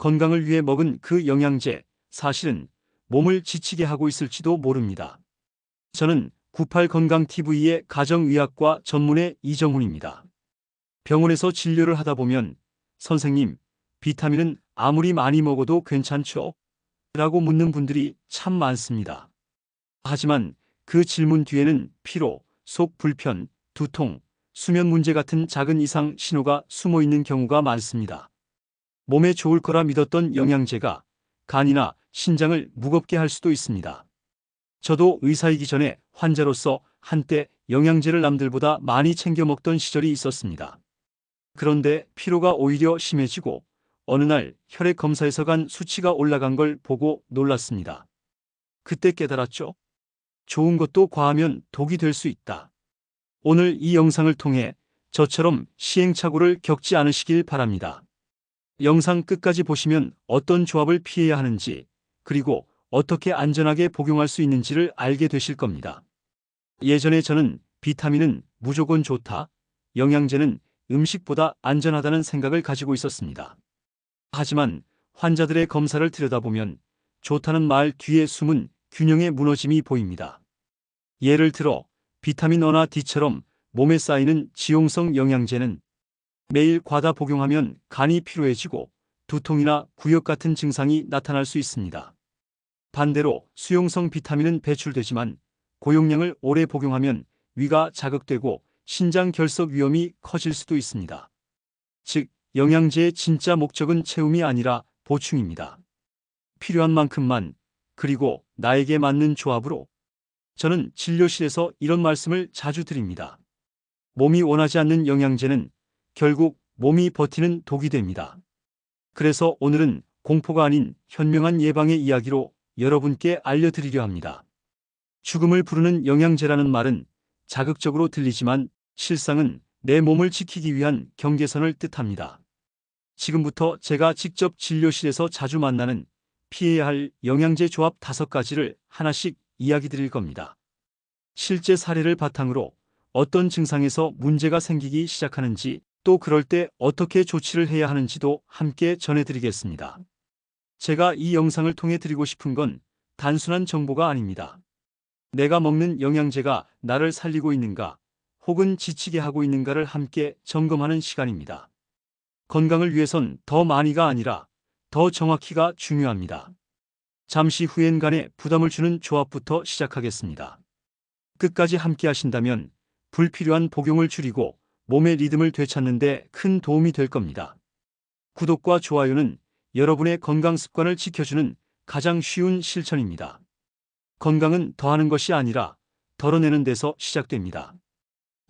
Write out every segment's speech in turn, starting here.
건강을 위해 먹은 그 영양제, 사실은 몸을 지치게 하고 있을지도 모릅니다. 저는 98건강TV의 가정의학과 전문의 이정훈입니다. 병원에서 진료를 하다 보면 선생님, 비타민은 아무리 많이 먹어도 괜찮죠? 라고 묻는 분들이 참 많습니다. 하지만 그 질문 뒤에는 피로, 속 불편, 두통, 수면 문제 같은 작은 이상 신호가 숨어 있는 경우가 많습니다. 몸에 좋을 거라 믿었던 영양제가 간이나 신장을 무겁게 할 수도 있습니다. 저도 의사이기 전에 환자로서 한때 영양제를 남들보다 많이 챙겨 먹던 시절이 있었습니다. 그런데 피로가 오히려 심해지고 어느 날 혈액 검사에서 간 수치가 올라간 걸 보고 놀랐습니다. 그때 깨달았죠. 좋은 것도 과하면 독이 될 수 있다. 오늘 이 영상을 통해 저처럼 시행착오를 겪지 않으시길 바랍니다. 영상 끝까지 보시면 어떤 조합을 피해야 하는지, 그리고 어떻게 안전하게 복용할 수 있는지를 알게 되실 겁니다. 예전에 저는 비타민은 무조건 좋다, 영양제는 음식보다 안전하다는 생각을 가지고 있었습니다. 하지만 환자들의 검사를 들여다보면 좋다는 말 뒤에 숨은 균형의 무너짐이 보입니다. 예를 들어 비타민 O나 D처럼 몸에 쌓이는 지용성 영양제는 매일 과다 복용하면 간이 피로해지고 두통이나 구역 같은 증상이 나타날 수 있습니다. 반대로 수용성 비타민은 배출되지만 고용량을 오래 복용하면 위가 자극되고 신장 결석 위험이 커질 수도 있습니다. 즉, 영양제의 진짜 목적은 채움이 아니라 보충입니다. 필요한 만큼만, 그리고 나에게 맞는 조합으로. 저는 진료실에서 이런 말씀을 자주 드립니다. 몸이 원하지 않는 영양제는 결국 몸이 버티는 독이 됩니다. 그래서 오늘은 공포가 아닌 현명한 예방의 이야기로 여러분께 알려드리려 합니다. 죽음을 부르는 영양제라는 말은 자극적으로 들리지만 실상은 내 몸을 지키기 위한 경계선을 뜻합니다. 지금부터 제가 직접 진료실에서 자주 만나는 피해야 할 영양제 조합 다섯 가지를 하나씩 이야기 드릴 겁니다. 실제 사례를 바탕으로 어떤 증상에서 문제가 생기기 시작하는지 또 그럴 때 어떻게 조치를 해야 하는지도 함께 전해드리겠습니다. 제가 이 영상을 통해 드리고 싶은 건 단순한 정보가 아닙니다. 내가 먹는 영양제가 나를 살리고 있는가 혹은 지치게 하고 있는가를 함께 점검하는 시간입니다. 건강을 위해선 더 많이가 아니라 더 정확히가 중요합니다. 잠시 후엔 간에 부담을 주는 조합부터 시작하겠습니다. 끝까지 함께 하신다면 불필요한 복용을 줄이고 몸의 리듬을 되찾는데 큰 도움이 될 겁니다. 구독과 좋아요는 여러분의 건강 습관을 지켜주는 가장 쉬운 실천입니다. 건강은 더하는 것이 아니라 덜어내는 데서 시작됩니다.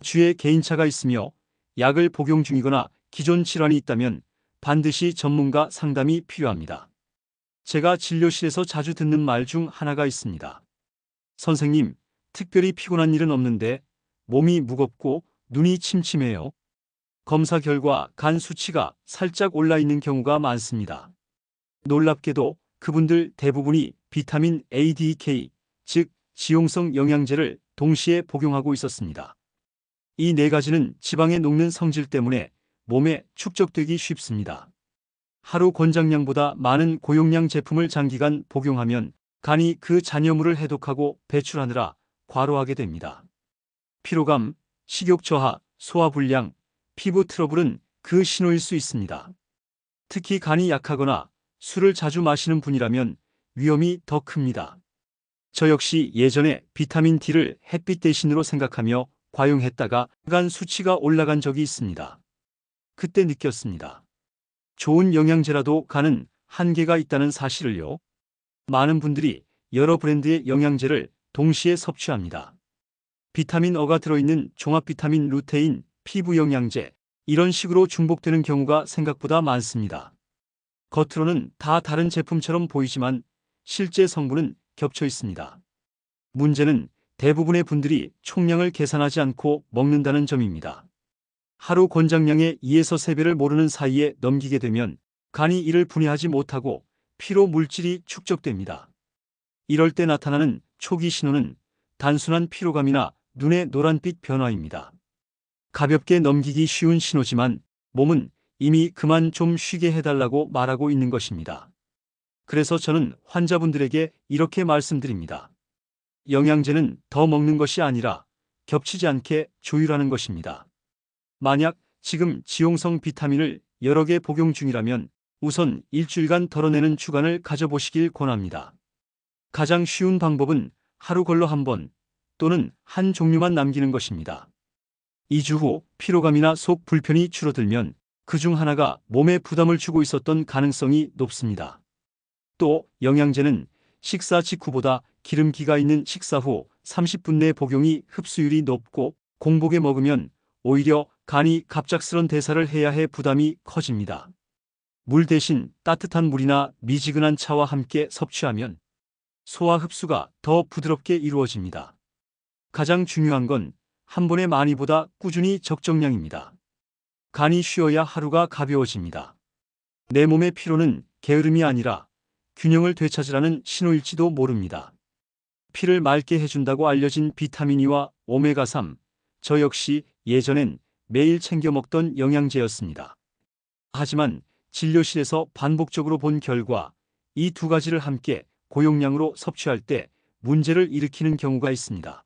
주에 개인차가 있으며 약을 복용 중이거나 기존 질환이 있다면 반드시 전문가 상담이 필요합니다. 제가 진료실에서 자주 듣는 말 중 하나가 있습니다. 선생님, 특별히 피곤한 일은 없는데 몸이 무겁고 눈이 침침해요. 검사 결과 간 수치가 살짝 올라 있는 경우가 많습니다. 놀랍게도 그분들 대부분이 비타민 A, D, K, 즉 지용성 영양제를 동시에 복용하고 있었습니다. 이 네 가지는 지방에 녹는 성질 때문에 몸에 축적되기 쉽습니다. 하루 권장량보다 많은 고용량 제품을 장기간 복용하면 간이 그 잔여물을 해독하고 배출하느라 과로하게 됩니다. 피로감, 식욕 저하, 소화불량, 피부 트러블은 그 신호일 수 있습니다. 특히 간이 약하거나 술을 자주 마시는 분이라면 위험이 더 큽니다. 저 역시 예전에 비타민 D를 햇빛 대신으로 생각하며 과용했다가 간 수치가 올라간 적이 있습니다. 그때 느꼈습니다. 좋은 영양제라도 간은 한계가 있다는 사실을요. 많은 분들이 여러 브랜드의 영양제를 동시에 섭취합니다. 비타민 어가 들어있는 종합 비타민 루테인, 피부 영양제, 이런 식으로 중복되는 경우가 생각보다 많습니다. 겉으로는 다 다른 제품처럼 보이지만 실제 성분은 겹쳐 있습니다. 문제는 대부분의 분들이 총량을 계산하지 않고 먹는다는 점입니다. 하루 권장량의 2에서 3배를 모르는 사이에 넘기게 되면 간이 이를 분해하지 못하고 피로 물질이 축적됩니다. 이럴 때 나타나는 초기 신호는 단순한 피로감이나 눈의 노란빛 변화입니다. 가볍게 넘기기 쉬운 신호지만 몸은 이미 그만 좀 쉬게 해달라고 말하고 있는 것입니다. 그래서 저는 환자분들에게 이렇게 말씀드립니다. 영양제는 더 먹는 것이 아니라 겹치지 않게 조율하는 것입니다. 만약 지금 지용성 비타민을 여러 개 복용 중이라면 우선 일주일간 덜어내는 주간을 가져보시길 권합니다. 가장 쉬운 방법은 하루 걸러 한 번 또는 한 종류만 남기는 것입니다. 2주 후 피로감이나 속 불편이 줄어들면 그 중 하나가 몸에 부담을 주고 있었던 가능성이 높습니다. 또 영양제는 식사 직후보다 기름기가 있는 식사 후 30분 내 복용이 흡수율이 높고 공복에 먹으면 오히려 간이 갑작스런 대사를 해야 해 부담이 커집니다. 물 대신 따뜻한 물이나 미지근한 차와 함께 섭취하면 소화 흡수가 더 부드럽게 이루어집니다. 가장 중요한 건 한 번에 많이보다 꾸준히 적정량입니다. 간이 쉬어야 하루가 가벼워집니다. 내 몸의 피로는 게으름이 아니라 균형을 되찾으라는 신호일지도 모릅니다. 피를 맑게 해준다고 알려진 비타민 E와 오메가3, 저 역시 예전엔 매일 챙겨 먹던 영양제였습니다. 하지만 진료실에서 반복적으로 본 결과 이 두 가지를 함께 고용량으로 섭취할 때 문제를 일으키는 경우가 있습니다.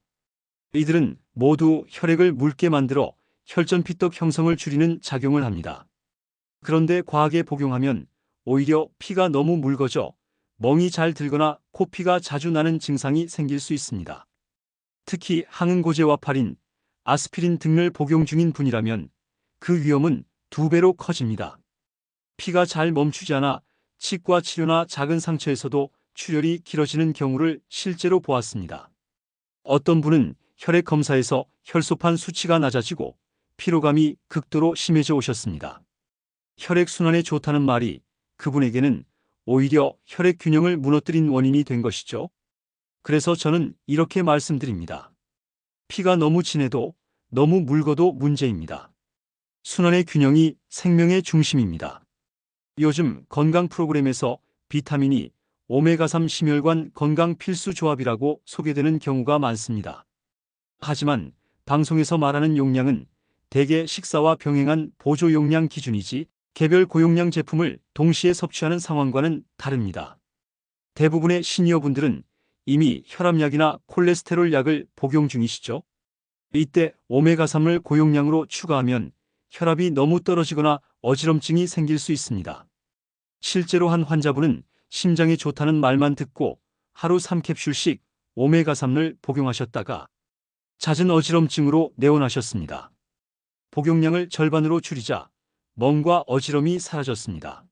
이들은 모두 혈액을 묽게 만들어 혈전 피떡 형성을 줄이는 작용을 합니다. 그런데 과하게 복용하면 오히려 피가 너무 묽어져 멍이 잘 들거나 코피가 자주 나는 증상이 생길 수 있습니다. 특히 항응고제와 파린, 아스피린 등을 복용 중인 분이라면 그 위험은 두 배로 커집니다. 피가 잘 멈추지 않아 치과 치료나 작은 상처에서도 출혈이 길어지는 경우를 실제로 보았습니다. 어떤 분은 혈액 검사에서 혈소판 수치가 낮아지고 피로감이 극도로 심해져 오셨습니다. 혈액 순환에 좋다는 말이 그분에게는 오히려 혈액 균형을 무너뜨린 원인이 된 것이죠. 그래서 저는 이렇게 말씀드립니다. 피가 너무 진해도 너무 묽어도 문제입니다. 순환의 균형이 생명의 중심입니다. 요즘 건강 프로그램에서 비타민이 오메가3 심혈관 건강 필수 조합이라고 소개되는 경우가 많습니다. 하지만 방송에서 말하는 용량은 대개 식사와 병행한 보조 용량 기준이지 개별 고용량 제품을 동시에 섭취하는 상황과는 다릅니다. 대부분의 시니어분들은 이미 혈압약이나 콜레스테롤 약을 복용 중이시죠. 이때 오메가3을 고용량으로 추가하면 혈압이 너무 떨어지거나 어지럼증이 생길 수 있습니다. 실제로 한 환자분은 심장에 좋다는 말만 듣고 하루 3캡슐씩 오메가3을 복용하셨다가 잦은 어지럼증으로 내원하셨습니다. 복용량을 절반으로 줄이자 멍과 어지럼이 사라졌습니다.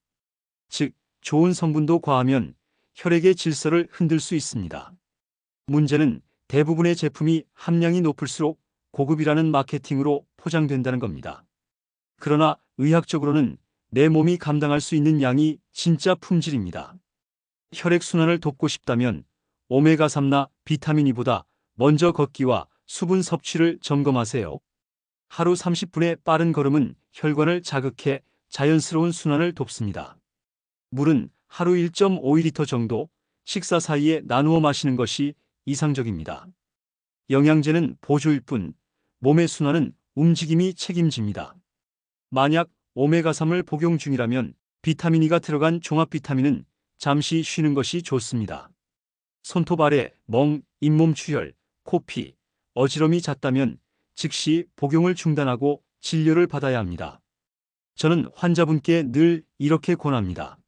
즉, 좋은 성분도 과하면 혈액의 질서를 흔들 수 있습니다. 문제는 대부분의 제품이 함량이 높을수록 고급이라는 마케팅으로 포장된다는 겁니다. 그러나 의학적으로는 내 몸이 감당할 수 있는 양이 진짜 품질입니다. 혈액순환을 돕고 싶다면 오메가3나 비타민 E보다 먼저 걷기와 수분 섭취를 점검하세요. 하루 30분의 빠른 걸음은 혈관을 자극해 자연스러운 순환을 돕습니다. 물은 하루 1.5리터 정도 식사 사이에 나누어 마시는 것이 이상적입니다. 영양제는 보조일 뿐 몸의 순환은 움직임이 책임집니다. 만약 오메가3을 복용 중이라면 비타민 E가 들어간 종합 비타민은 잠시 쉬는 것이 좋습니다. 손톱 아래 멍, 잇몸 출혈, 코피, 어지럼이 잦다면 즉시 복용을 중단하고 진료를 받아야 합니다. 저는 환자분께 늘 이렇게 권합니다.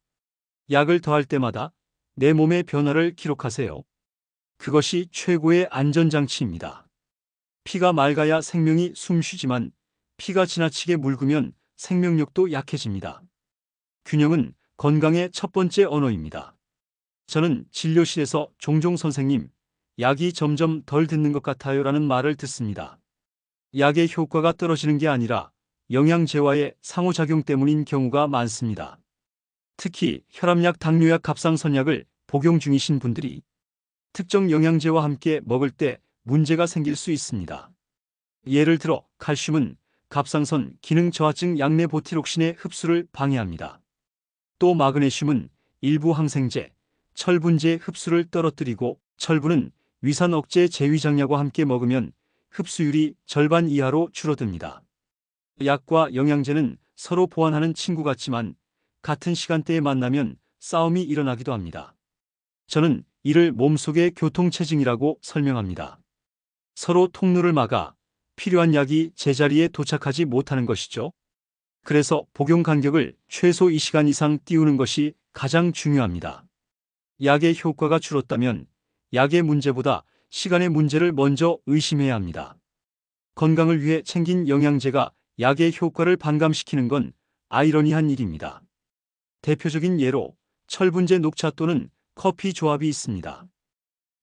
약을 더할 때마다 내 몸의 변화를 기록하세요. 그것이 최고의 안전장치입니다. 피가 맑아야 생명이 숨쉬지만 피가 지나치게 묽으면 생명력도 약해집니다. 균형은 건강의 첫 번째 언어입니다. 저는 진료실에서 종종 선생님, 약이 점점 덜 듣는 것 같아요 라는 말을 듣습니다. 약의 효과가 떨어지는 게 아니라 영양제와의 상호작용 때문인 경우가 많습니다. 특히 혈압약, 당뇨약, 갑상선약을 복용 중이신 분들이 특정 영양제와 함께 먹을 때 문제가 생길 수 있습니다. 예를 들어 칼슘은 갑상선 기능 저하증 약내 보티록신의 흡수를 방해합니다. 또 마그네슘은 일부 항생제, 철분제 흡수를 떨어뜨리고 철분은 위산 억제 제위장약과 함께 먹으면 흡수율이 절반 이하로 줄어듭니다. 약과 영양제는 서로 보완하는 친구 같지만 같은 시간대에 만나면 싸움이 일어나기도 합니다. 저는 이를 몸속의 교통체증이라고 설명합니다. 서로 통로를 막아 필요한 약이 제자리에 도착하지 못하는 것이죠. 그래서 복용 간격을 최소 2시간 이상 띄우는 것이 가장 중요합니다. 약의 효과가 줄었다면 약의 문제보다 시간의 문제를 먼저 의심해야 합니다. 건강을 위해 챙긴 영양제가 약의 효과를 반감시키는 건 아이러니한 일입니다. 대표적인 예로 철분제 녹차 또는 커피 조합이 있습니다.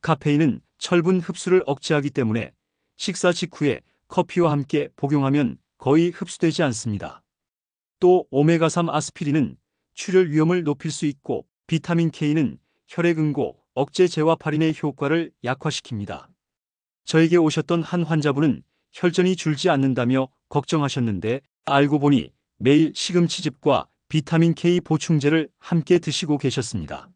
카페인은 철분 흡수를 억제하기 때문에 식사 직후에 커피와 함께 복용하면 거의 흡수되지 않습니다. 또 오메가3 아스피린은 출혈 위험을 높일 수 있고 비타민 K는 혈액 응고, 억제 재화팔인의 효과를 약화시킵니다. 저에게 오셨던 한 환자분은 혈전이 줄지 않는다며 걱정하셨는데 알고 보니 매일 시금치즙과 비타민 K 보충제를 함께 드시고 계셨습니다.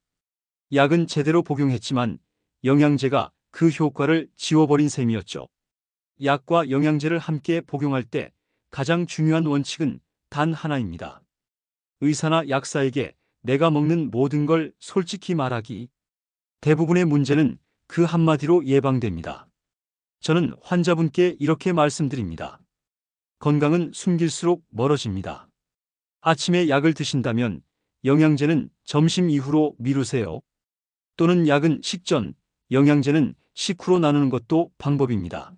약은 제대로 복용했지만 영양제가 그 효과를 지워버린 셈이었죠. 약과 영양제를 함께 복용할 때 가장 중요한 원칙은 단 하나입니다. 의사나 약사에게 내가 먹는 모든 걸 솔직히 말하기. 대부분의 문제는 그 한마디로 예방됩니다. 저는 환자분께 이렇게 말씀드립니다. 건강은 숨길수록 멀어집니다. 아침에 약을 드신다면 영양제는 점심 이후로 미루세요. 또는 약은 식전, 영양제는 식후로 나누는 것도 방법입니다.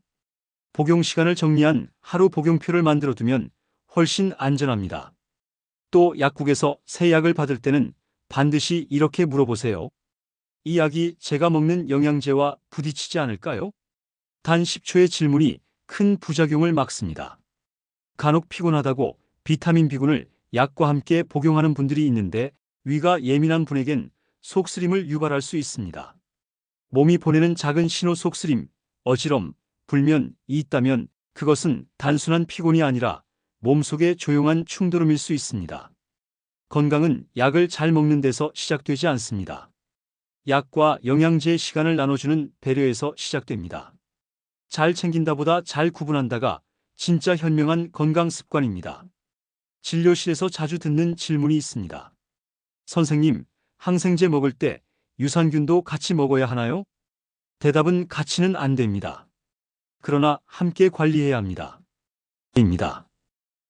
복용 시간을 정리한 하루 복용표를 만들어 두면 훨씬 안전합니다. 또 약국에서 새 약을 받을 때는 반드시 이렇게 물어보세요. 이 약이 제가 먹는 영양제와 부딪히지 않을까요? 단 10초의 질문이 큰 부작용을 막습니다. 간혹 피곤하다고 비타민 B군을 약과 함께 복용하는 분들이 있는데 위가 예민한 분에겐 속쓰림을 유발할 수 있습니다. 몸이 보내는 작은 신호 속쓰림, 어지럼, 불면이 있다면 그것은 단순한 피곤이 아니라 몸속의 조용한 충돌음일 수 있습니다. 건강은 약을 잘 먹는 데서 시작되지 않습니다. 약과 영양제의 시간을 나눠주는 배려에서 시작됩니다. 잘 챙긴다보다 잘 구분한다가 진짜 현명한 건강 습관입니다. 진료실에서 자주 듣는 질문이 있습니다. 선생님, 항생제 먹을 때 유산균도 같이 먹어야 하나요? 대답은 같이는 안 됩니다. 그러나 함께 관리해야 합니다. 입니다.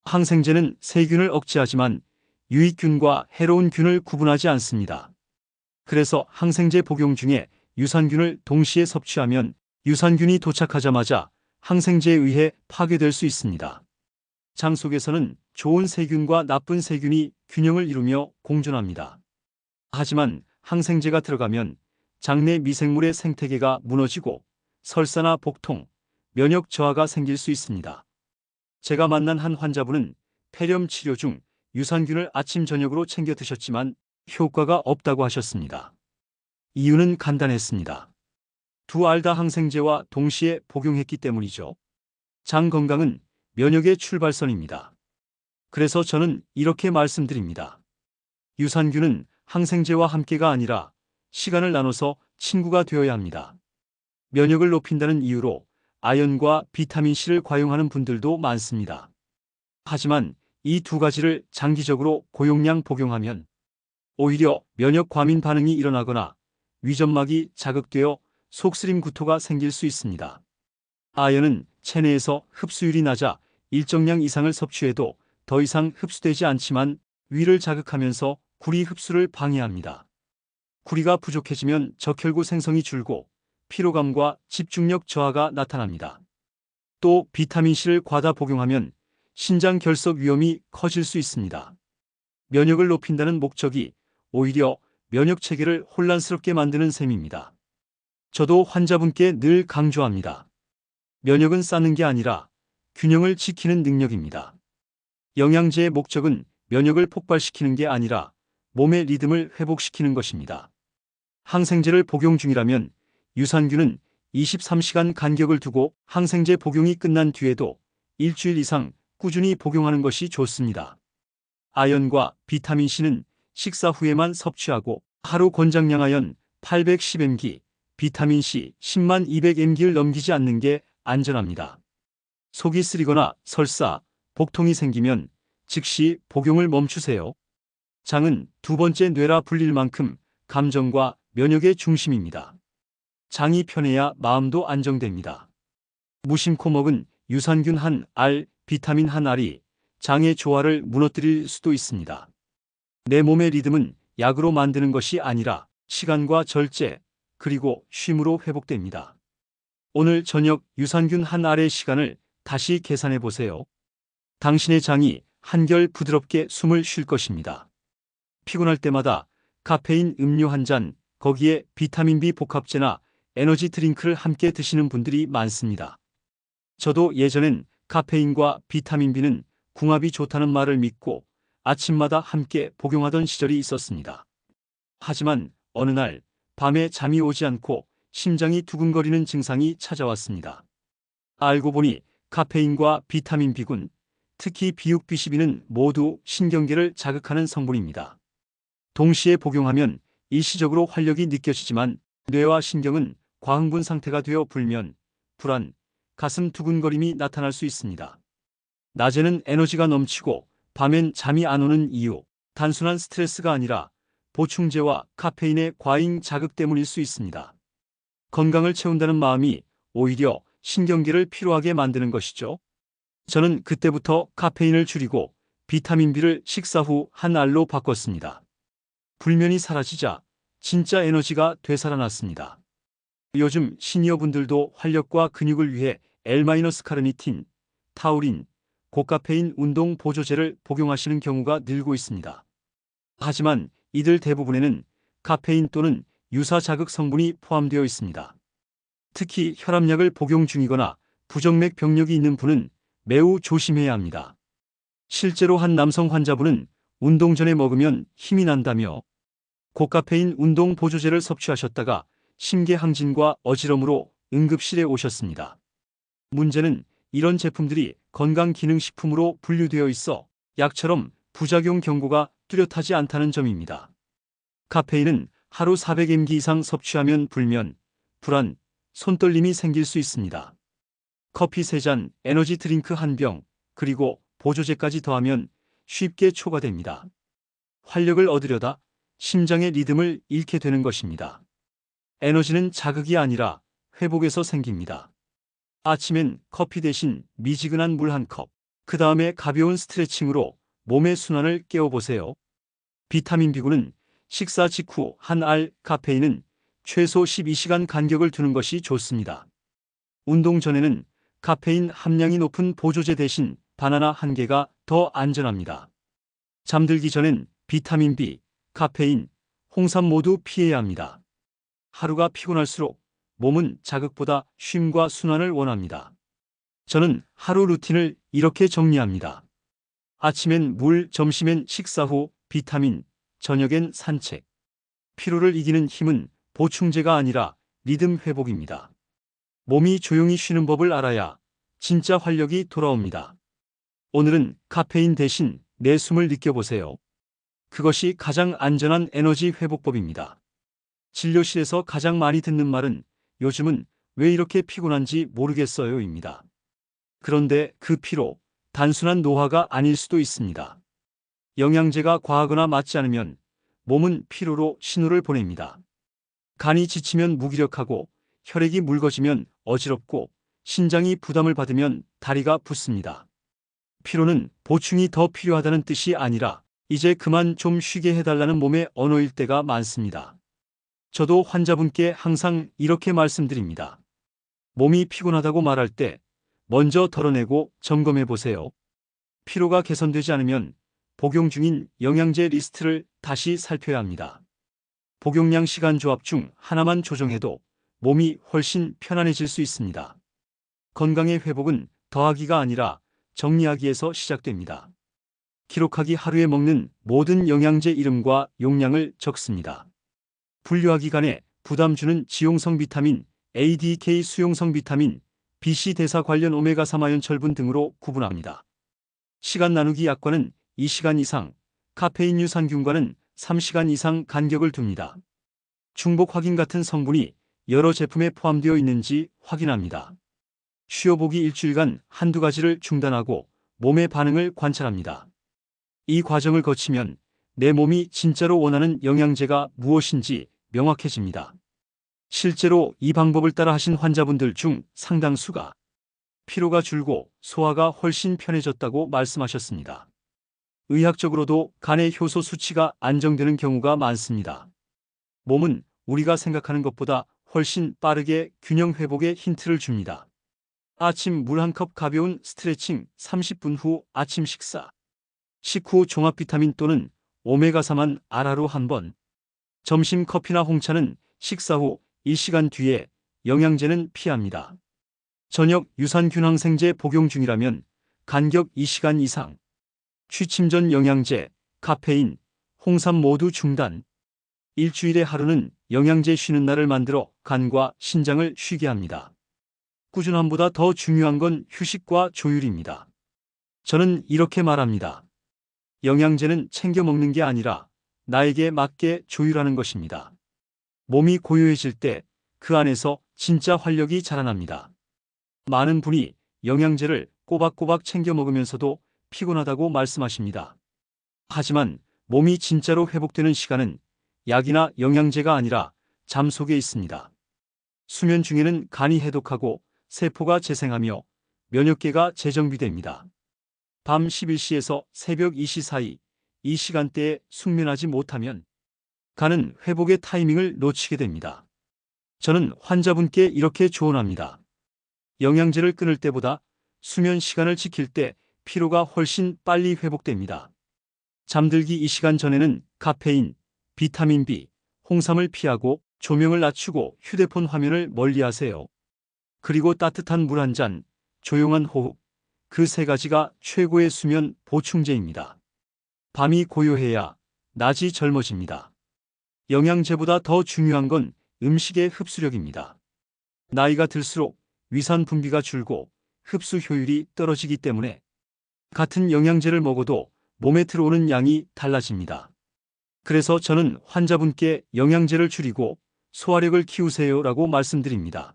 항생제는 세균을 억제하지만 유익균과 해로운 균을 구분하지 않습니다. 그래서 항생제 복용 중에 유산균을 동시에 섭취하면 유산균이 도착하자마자 항생제에 의해 파괴될 수 있습니다. 장 속에서는 좋은 세균과 나쁜 세균이 균형을 이루며 공존합니다. 하지만 항생제가 들어가면 장내 미생물의 생태계가 무너지고 설사나 복통, 면역 저하가 생길 수 있습니다. 제가 만난 한 환자분은 폐렴 치료 중 유산균을 아침 저녁으로 챙겨 드셨지만 효과가 없다고 하셨습니다. 이유는 간단했습니다. 두 알 다 항생제와 동시에 복용했기 때문이죠. 장 건강은 면역의 출발선입니다. 그래서 저는 이렇게 말씀드립니다. 유산균은 항생제와 함께가 아니라 시간을 나눠서 친구가 되어야 합니다. 면역을 높인다는 이유로 아연과 비타민C를 과용하는 분들도 많습니다. 하지만 이 두 가지를 장기적으로 고용량 복용하면 오히려 면역 과민 반응이 일어나거나 위점막이 자극되어 속쓰림 구토가 생길 수 있습니다. 아연은 체내에서 흡수율이 낮아 일정량 이상을 섭취해도 더 이상 흡수되지 않지만 위를 자극하면서 구리 흡수를 방해합니다. 구리가 부족해지면 적혈구 생성이 줄고 피로감과 집중력 저하가 나타납니다. 또 비타민C를 과다 복용하면 신장 결석 위험이 커질 수 있습니다. 면역을 높인다는 목적이 오히려 면역 체계를 혼란스럽게 만드는 셈입니다. 저도 환자분께 늘 강조합니다. 면역은 쌓는 게 아니라 균형을 지키는 능력입니다. 영양제의 목적은 면역을 폭발시키는 게 아니라 몸의 리듬을 회복시키는 것입니다. 항생제를 복용 중이라면 유산균은 23시간 간격을 두고 항생제 복용이 끝난 뒤에도 일주일 이상 꾸준히 복용하는 것이 좋습니다. 아연과 비타민C는 식사 후에만 섭취하고 하루 권장량 아연 810mg, 비타민C 10만 200mg를 넘기지 않는 게 안전합니다. 속이 쓰리거나 설사, 복통이 생기면 즉시 복용을 멈추세요. 장은 두 번째 뇌라 불릴 만큼 감정과 면역의 중심입니다. 장이 편해야 마음도 안정됩니다. 무심코 먹은 유산균 한 알, 비타민 한 알이 장의 조화를 무너뜨릴 수도 있습니다. 내 몸의 리듬은 약으로 만드는 것이 아니라 시간과 절제, 그리고 쉼으로 회복됩니다. 오늘 저녁 유산균 한 알의 시간을 다시 계산해 보세요. 당신의 장이 한결 부드럽게 숨을 쉴 것입니다. 피곤할 때마다 카페인 음료 한 잔, 거기에 비타민 B 복합제나 에너지 드링크를 함께 드시는 분들이 많습니다. 저도 예전엔 카페인과 비타민 B는 궁합이 좋다는 말을 믿고 아침마다 함께 복용하던 시절이 있었습니다. 하지만 어느 날 밤에 잠이 오지 않고 심장이 두근거리는 증상이 찾아왔습니다. 알고 보니 카페인과 비타민 B군, 특히 비육비시비는 모두 신경계를 자극하는 성분입니다. 동시에 복용하면 일시적으로 활력이 느껴지지만 뇌와 신경은 과흥분 상태가 되어 불면, 불안, 가슴 두근거림이 나타날 수 있습니다. 낮에는 에너지가 넘치고 밤엔 잠이 안 오는 이유, 단순한 스트레스가 아니라 보충제와 카페인의 과잉 자극 때문일 수 있습니다. 건강을 채운다는 마음이 오히려 신경계를 피로하게 만드는 것이죠. 저는 그때부터 카페인을 줄이고 비타민 B를 식사 후 한 알로 바꿨습니다. 불면이 사라지자 진짜 에너지가 되살아났습니다. 요즘 시니어분들도 활력과 근육을 위해 L-카르니틴, 타우린, 고카페인 운동 보조제를 복용하시는 경우가 늘고 있습니다. 하지만 이들 대부분에는 카페인 또는 유사 자극 성분이 포함되어 있습니다. 특히 혈압약을 복용 중이거나 부정맥 병력이 있는 분은 매우 조심해야 합니다. 실제로 한 남성 환자분은 운동 전에 먹으면 힘이 난다며 고카페인 운동 보조제를 섭취하셨다가 심계항진과 어지럼으로 응급실에 오셨습니다. 문제는 이런 제품들이 건강기능식품으로 분류되어 있어 약처럼 부작용 경고가 뚜렷하지 않다는 점입니다. 카페인은 하루 400mg 이상 섭취하면 불면, 불안, 손떨림이 생길 수 있습니다. 커피 3잔, 에너지 드링크 1병, 그리고 보조제까지 더하면 쉽게 초과됩니다. 활력을 얻으려다 심장의 리듬을 잃게 되는 것입니다. 에너지는 자극이 아니라 회복에서 생깁니다. 아침엔 커피 대신 미지근한 물 한 컵, 그 다음에 가벼운 스트레칭으로 몸의 순환을 깨워보세요. 비타민 B군은 식사 직후 한 알, 카페인은 최소 12시간 간격을 두는 것이 좋습니다. 운동 전에는 카페인 함량이 높은 보조제 대신 바나나 한 개가 더 안전합니다. 잠들기 전엔 비타민 B, 카페인, 홍삼 모두 피해야 합니다. 하루가 피곤할수록 몸은 자극보다 쉼과 순환을 원합니다. 저는 하루 루틴을 이렇게 정리합니다. 아침엔 물, 점심엔 식사 후 비타민, 저녁엔 산책. 피로를 이기는 힘은 보충제가 아니라 리듬 회복입니다. 몸이 조용히 쉬는 법을 알아야 진짜 활력이 돌아옵니다. 오늘은 카페인 대신 내 숨을 느껴보세요. 그것이 가장 안전한 에너지 회복법입니다. 진료실에서 가장 많이 듣는 말은 요즘은 왜 이렇게 피곤한지 모르겠어요입니다. 그런데 그 피로, 단순한 노화가 아닐 수도 있습니다. 영양제가 과하거나 맞지 않으면 몸은 피로로 신호를 보냅니다. 간이 지치면 무기력하고 혈액이 묽어지면 어지럽고 신장이 부담을 받으면 다리가 붓습니다. 피로는 보충이 더 필요하다는 뜻이 아니라 이제 그만 좀 쉬게 해달라는 몸의 언어일 때가 많습니다. 저도 환자분께 항상 이렇게 말씀드립니다. 몸이 피곤하다고 말할 때 먼저 덜어내고 점검해 보세요. 피로가 개선되지 않으면 복용 중인 영양제 리스트를 다시 살펴야 합니다. 복용량 시간 조합 중 하나만 조정해도 몸이 훨씬 편안해질 수 있습니다. 건강의 회복은 더하기가 아니라 정리하기에서 시작됩니다. 기록하기 하루에 먹는 모든 영양제 이름과 용량을 적습니다. 분류하기 간에 부담 주는 지용성 비타민, ADK 수용성 비타민, BC 대사 관련 오메가3 아연 철분 등으로 구분합니다. 시간 나누기 약과는 2시간 이상, 카페인 유산균과는 3시간 이상 간격을 둡니다. 중복 확인 같은 성분이 여러 제품에 포함되어 있는지 확인합니다. 쉬어보기 일주일간 한두 가지를 중단하고 몸의 반응을 관찰합니다. 이 과정을 거치면 내 몸이 진짜로 원하는 영양제가 무엇인지 명확해집니다. 실제로 이 방법을 따라 하신 환자분들 중 상당수가 피로가 줄고 소화가 훨씬 편해졌다고 말씀하셨습니다. 의학적으로도 간의 효소 수치가 안정되는 경우가 많습니다. 몸은 우리가 생각하는 것보다 훨씬 빠르게 균형 회복의 힌트를 줍니다. 아침 물 한 컵 가벼운 스트레칭 30분 후 아침 식사. 식후 종합 비타민 또는 오메가3만 알하루 한 번. 점심 커피나 홍차는 식사 후 1시간 뒤에 영양제는 피합니다. 저녁 유산균 항생제 복용 중이라면 간격 2시간 이상. 취침 전 영양제, 카페인, 홍삼 모두 중단. 일주일에 하루는 영양제 쉬는 날을 만들어 간과 신장을 쉬게 합니다. 꾸준함보다 더 중요한 건 휴식과 조율입니다. 저는 이렇게 말합니다. 영양제는 챙겨 먹는 게 아니라 나에게 맞게 조율하는 것입니다. 몸이 고요해질 때 그 안에서 진짜 활력이 자라납니다. 많은 분이 영양제를 꼬박꼬박 챙겨 먹으면서도 피곤하다고 말씀하십니다. 하지만 몸이 진짜로 회복되는 시간은 약이나 영양제가 아니라 잠 속에 있습니다. 수면 중에는 간이 해독하고 세포가 재생하며 면역계가 재정비됩니다. 밤 11시에서 새벽 2시 사이 이 시간대에 숙면하지 못하면 간은 회복의 타이밍을 놓치게 됩니다. 저는 환자분께 이렇게 조언합니다. 영양제를 끊을 때보다 수면 시간을 지킬 때 피로가 훨씬 빨리 회복됩니다. 잠들기 이 시간 전에는 카페인, 비타민 B, 홍삼을 피하고 조명을 낮추고 휴대폰 화면을 멀리 하세요. 그리고 따뜻한 물 한 잔, 조용한 호흡, 그 세 가지가 최고의 수면 보충제입니다. 밤이 고요해야 낮이 젊어집니다. 영양제보다 더 중요한 건 음식의 흡수력입니다. 나이가 들수록 위산 분비가 줄고 흡수 효율이 떨어지기 때문에 같은 영양제를 먹어도 몸에 들어오는 양이 달라집니다. 그래서 저는 환자분께 영양제를 줄이고 소화력을 키우세요라고 말씀드립니다.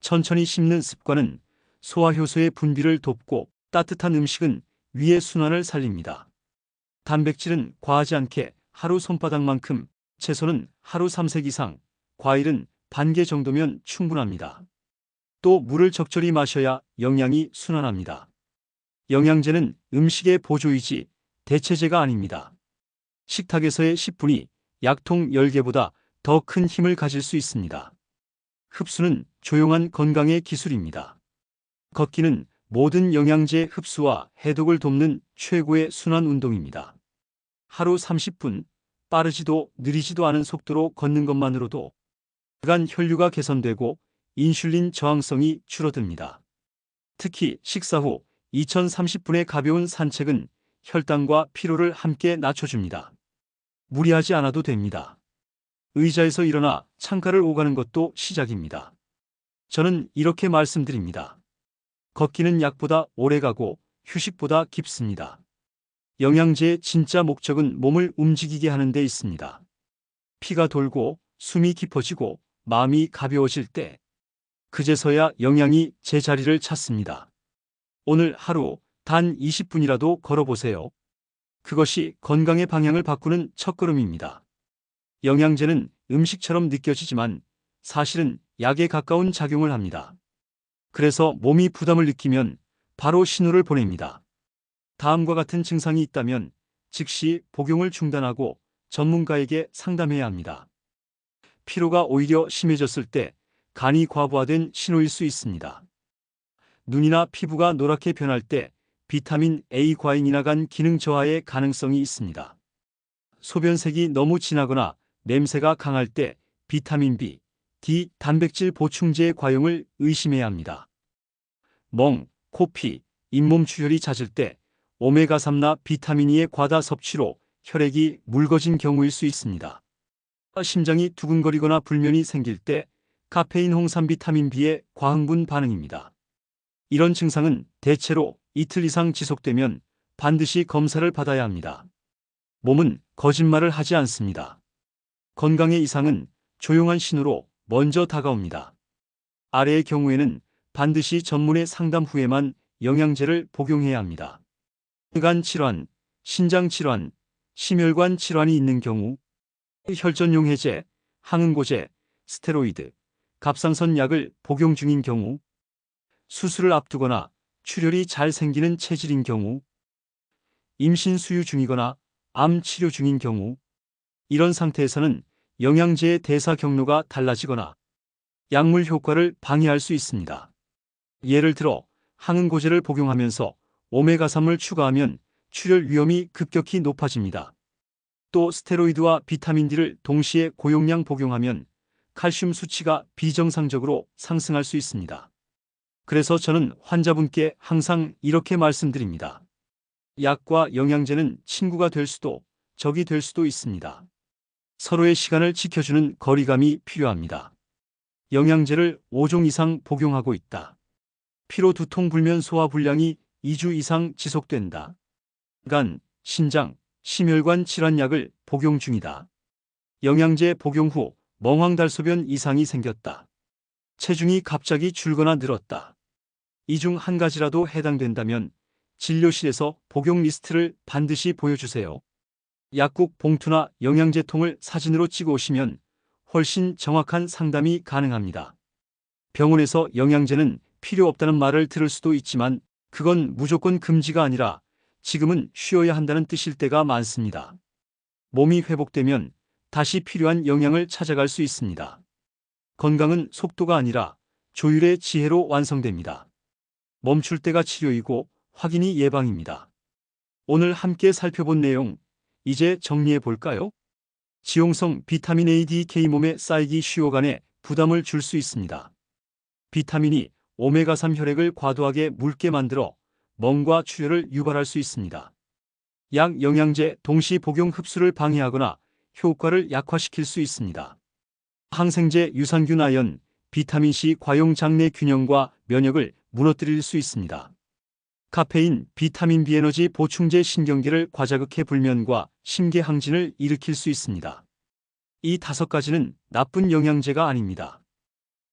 천천히 씹는 습관은 소화효소의 분비를 돕고 따뜻한 음식은 위의 순환을 살립니다. 단백질은 과하지 않게 하루 손바닥만큼, 채소는 하루 3색 이상, 과일은 반 개 정도면 충분합니다. 또 물을 적절히 마셔야 영양이 순환합니다. 영양제는 음식의 보조이지 대체제가 아닙니다. 식탁에서의 10분이 약통 10개보다 더 큰 힘을 가질 수 있습니다. 흡수는 조용한 건강의 기술입니다. 걷기는 모든 영양제 흡수와 해독을 돕는 최고의 순환 운동입니다. 하루 30분 빠르지도 느리지도 않은 속도로 걷는 것만으로도 간 혈류가 개선되고 인슐린 저항성이 줄어듭니다. 특히 식사 후 2030분의 가벼운 산책은 혈당과 피로를 함께 낮춰줍니다. 무리하지 않아도 됩니다. 의자에서 일어나 창가를 오가는 것도 시작입니다. 저는 이렇게 말씀드립니다. 걷기는 약보다 오래 가고 휴식보다 깊습니다. 영양제의 진짜 목적은 몸을 움직이게 하는 데 있습니다. 피가 돌고 숨이 깊어지고 마음이 가벼워질 때 그제서야 영양이 제 자리를 찾습니다. 오늘 하루 단 20분이라도 걸어보세요. 그것이 건강의 방향을 바꾸는 첫걸음입니다. 영양제는 음식처럼 느껴지지만 사실은 약에 가까운 작용을 합니다. 그래서 몸이 부담을 느끼면 바로 신호를 보냅니다. 다음과 같은 증상이 있다면 즉시 복용을 중단하고 전문가에게 상담해야 합니다. 피로가 오히려 심해졌을 때 간이 과부하된 신호일 수 있습니다. 눈이나 피부가 노랗게 변할 때 비타민 A 과잉이나 간 기능 저하의 가능성이 있습니다. 소변색이 너무 진하거나 냄새가 강할 때 비타민 B, D 단백질 보충제의 과용을 의심해야 합니다. 멍, 코피, 잇몸 출혈이 잦을 때 오메가3나 비타민 E의 과다 섭취로 혈액이 묽어진 경우일 수 있습니다. 심장이 두근거리거나 불면이 생길 때 카페인 홍삼 비타민 B의 과흥분 반응입니다. 이런 증상은 대체로 이틀 이상 지속되면 반드시 검사를 받아야 합니다. 몸은 거짓말을 하지 않습니다. 건강의 이상은 조용한 신호로 먼저 다가옵니다. 아래의 경우에는 반드시 전문의 상담 후에만 영양제를 복용해야 합니다. 간 질환, 신장 질환, 심혈관 질환이 있는 경우, 혈전용 해제, 항응고제, 스테로이드, 갑상선 약을 복용 중인 경우, 수술을 앞두거나 출혈이 잘 생기는 체질인 경우, 임신 수유 중이거나 암 치료 중인 경우, 이런 상태에서는 영양제의 대사 경로가 달라지거나 약물 효과를 방해할 수 있습니다. 예를 들어 항응고제를 복용하면서 오메가3을 추가하면 출혈 위험이 급격히 높아집니다. 또 스테로이드와 비타민 D를 동시에 고용량 복용하면 칼슘 수치가 비정상적으로 상승할 수 있습니다. 그래서 저는 환자분께 항상 이렇게 말씀드립니다. 약과 영양제는 친구가 될 수도 적이 될 수도 있습니다. 서로의 시간을 지켜주는 거리감이 필요합니다. 영양제를 5종 이상 복용하고 있다. 피로 두통 불면 소화 불량이 2주 이상 지속된다. 간, 신장, 심혈관 질환 약을 복용 중이다. 영양제 복용 후 멍황달소변 이상이 생겼다. 체중이 갑자기 줄거나 늘었다. 이 중 한 가지라도 해당된다면 진료실에서 복용 리스트를 반드시 보여주세요. 약국 봉투나 영양제통을 사진으로 찍어 오시면 훨씬 정확한 상담이 가능합니다. 병원에서 영양제는 필요 없다는 말을 들을 수도 있지만 그건 무조건 금지가 아니라 지금은 쉬어야 한다는 뜻일 때가 많습니다. 몸이 회복되면 다시 필요한 영양을 찾아갈 수 있습니다. 건강은 속도가 아니라 조율의 지혜로 완성됩니다. 멈출 때가 치료이고 확인이 예방입니다. 오늘 함께 살펴본 내용 이제 정리해 볼까요? 지용성 비타민 A, D, K 몸에 쌓이기 쉬워간에 부담을 줄 수 있습니다. 비타민이 오메가3 혈액을 과도하게 묽게 만들어 멍과 출혈을 유발할 수 있습니다. 약 영양제 동시 복용 흡수를 방해하거나 효과를 약화시킬 수 있습니다. 항생제 유산균 아연, 비타민C 과용 장내 균형과 면역을 무너뜨릴 수 있습니다. 카페인, 비타민 B 에너지 보충제 신경계를 과자극해 불면과 심계 항진을 일으킬 수 있습니다. 이 다섯 가지는 나쁜 영양제가 아닙니다.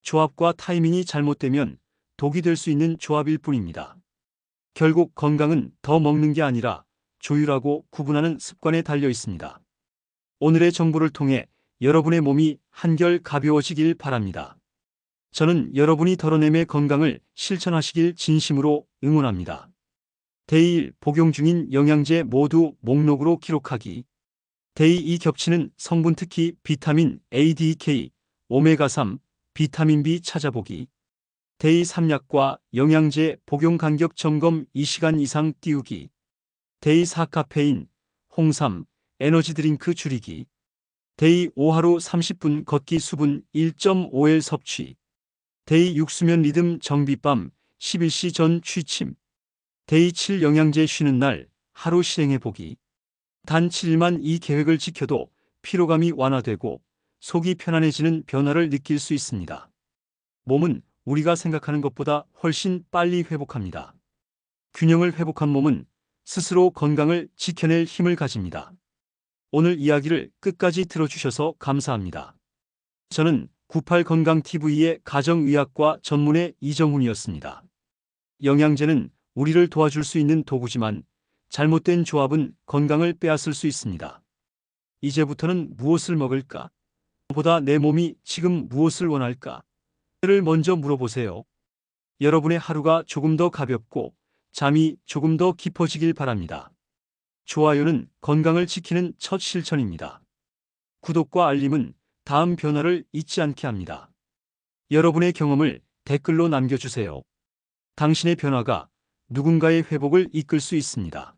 조합과 타이밍이 잘못되면 독이 될 수 있는 조합일 뿐입니다. 결국 건강은 더 먹는 게 아니라 조율하고 구분하는 습관에 달려 있습니다. 오늘의 정보를 통해 여러분의 몸이 한결 가벼워지길 바랍니다. 저는 여러분이 덜어냄의 건강을 실천하시길 진심으로 응원합니다. 1 복용 중인 영양제 모두 목록으로 기록하기. 데이 2 겹치는 성분 특히 비타민 A, D, K, 오메가3, 비타민 B 찾아보기. 데이 3약과 영양제 복용 간격 점검 2시간 이상 띄우기. 데이 4 카페인, 홍삼, 에너지 드링크 줄이기. 데이 5 하루 30분 걷기 수분 1.5엘 섭취. 데이 6 수면 리듬 정비밤 11시 전 취침. 데이 7 영양제 쉬는 날 하루 실행해 보기. 단 7일만 이 계획을 지켜도 피로감이 완화되고 속이 편안해지는 변화를 느낄 수 있습니다. 몸은 우리가 생각하는 것보다 훨씬 빨리 회복합니다. 균형을 회복한 몸은 스스로 건강을 지켜낼 힘을 가집니다. 오늘 이야기를 끝까지 들어주셔서 감사합니다. 저는 98건강TV의 가정의학과 전문의 이정훈이었습니다. 영양제는 우리를 도와줄 수 있는 도구지만 잘못된 조합은 건강을 빼앗을 수 있습니다. 이제부터는 무엇을 먹을까? 보다 내 몸이 지금 무엇을 원할까? 를 먼저 물어보세요. 여러분의 하루가 조금 더 가볍고 잠이 조금 더 깊어지길 바랍니다. 좋아요는 건강을 지키는 첫 실천입니다. 구독과 알림은 다음 변화를 잊지 않게 합니다. 여러분의 경험을 댓글로 남겨주세요. 당신의 변화가 누군가의 회복을 이끌 수 있습니다.